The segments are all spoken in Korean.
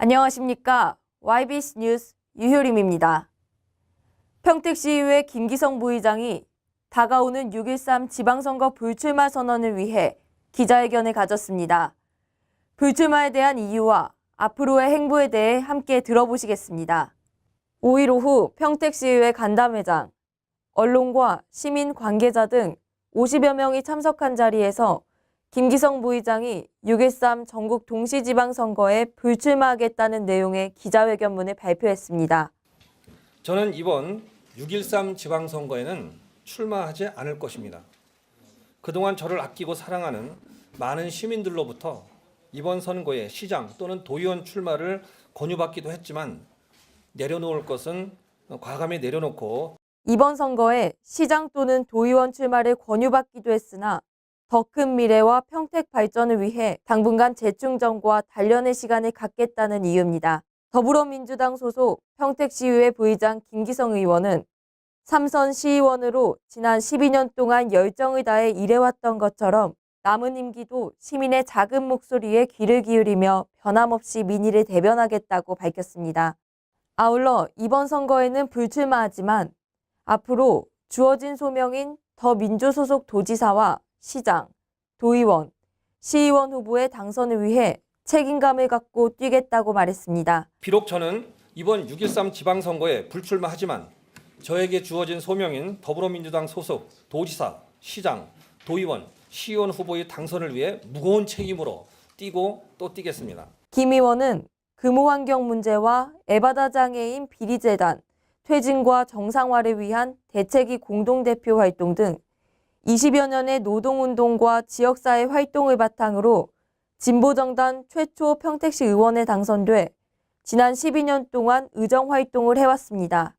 안녕하십니까. YBC 뉴스 유효림입니다. 평택시의회 김기성 부의장이 다가오는 6.13 지방선거 불출마 선언을 위해 기자회견을 가졌습니다. 불출마에 대한 이유와 앞으로의 행보에 대해 함께 들어보시겠습니다. 5일 오후 평택시의회 간담회장, 언론과 시민 관계자 등 50여 명이 참석한 자리에서 김기성 부의장이 6.13 전국 동시지방선거에 불출마하겠다는 내용의 기자회견문을 발표했습니다. 저는 이번 6.13 지방선거에는 출마하지 않을 것입니다. 그동안 저를 아끼고 사랑하는 많은 시민들로부터 이번 선거에 시장 또는 도의원 출마를 권유받기도 했지만 내려놓을 것은 과감히 내려놓고 이번 선거에 시장 또는 도의원 출마를 권유받기도 했으나 더 큰 미래와 평택 발전을 위해 당분간 재충전과 단련의 시간을 갖겠다는 이유입니다. 더불어민주당 소속 평택시의회 부의장 김기성 의원은 삼선 시의원으로 지난 12년 동안 열정을 다해 일해왔던 것처럼 남은 임기도 시민의 작은 목소리에 귀를 기울이며 변함없이 민의를 대변하겠다고 밝혔습니다. 아울러 이번 선거에는 불출마하지만 앞으로 주어진 소명인 더 민주 소속 도지사와 시장, 도의원, 시의원 후보의 당선을 위해 책임감을 갖고 뛰겠다고 말했습니다. 비록 저는 이번 6.13 지방선거에 불출마하지만 저에게 주어진 소명인 더불어민주당 소속 도지사, 시장, 도의원, 시의원 후보의 당선을 위해 무거운 책임으로 뛰고 또 뛰겠습니다. 김 의원은 금호환경 문제와 에바다 장애인 비리재단, 퇴진과 정상화를 위한 대책위 공동대표 활동 등 20여 년의 노동운동과 지역사회 활동을 바탕으로 진보정당 최초 평택시 의원에 당선돼 지난 12년 동안 의정활동을 해왔습니다.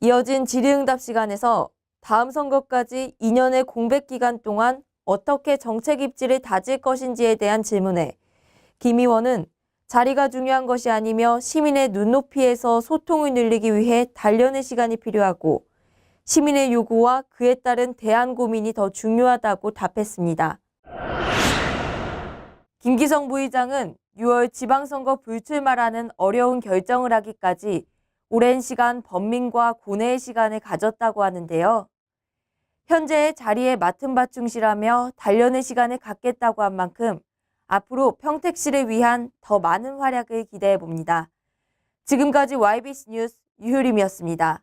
이어진 질의응답 시간에서 다음 선거까지 2년의 공백 기간 동안 어떻게 정책 입지를 다질 것인지에 대한 질문에 김 의원은 자리가 중요한 것이 아니며 시민의 눈높이에서 소통을 늘리기 위해 단련의 시간이 필요하고 시민의 요구와 그에 따른 대안 고민이 더 중요하다고 답했습니다. 김기성 부의장은 6월 지방선거 불출마라는 어려운 결정을 하기까지 오랜 시간 번민과 고뇌의 시간을 가졌다고 하는데요. 현재의 자리에 맡은 바 충실하며 단련의 시간을 갖겠다고 한 만큼 앞으로 평택시를 위한 더 많은 활약을 기대해 봅니다. 지금까지 YBC 뉴스 유효림이었습니다.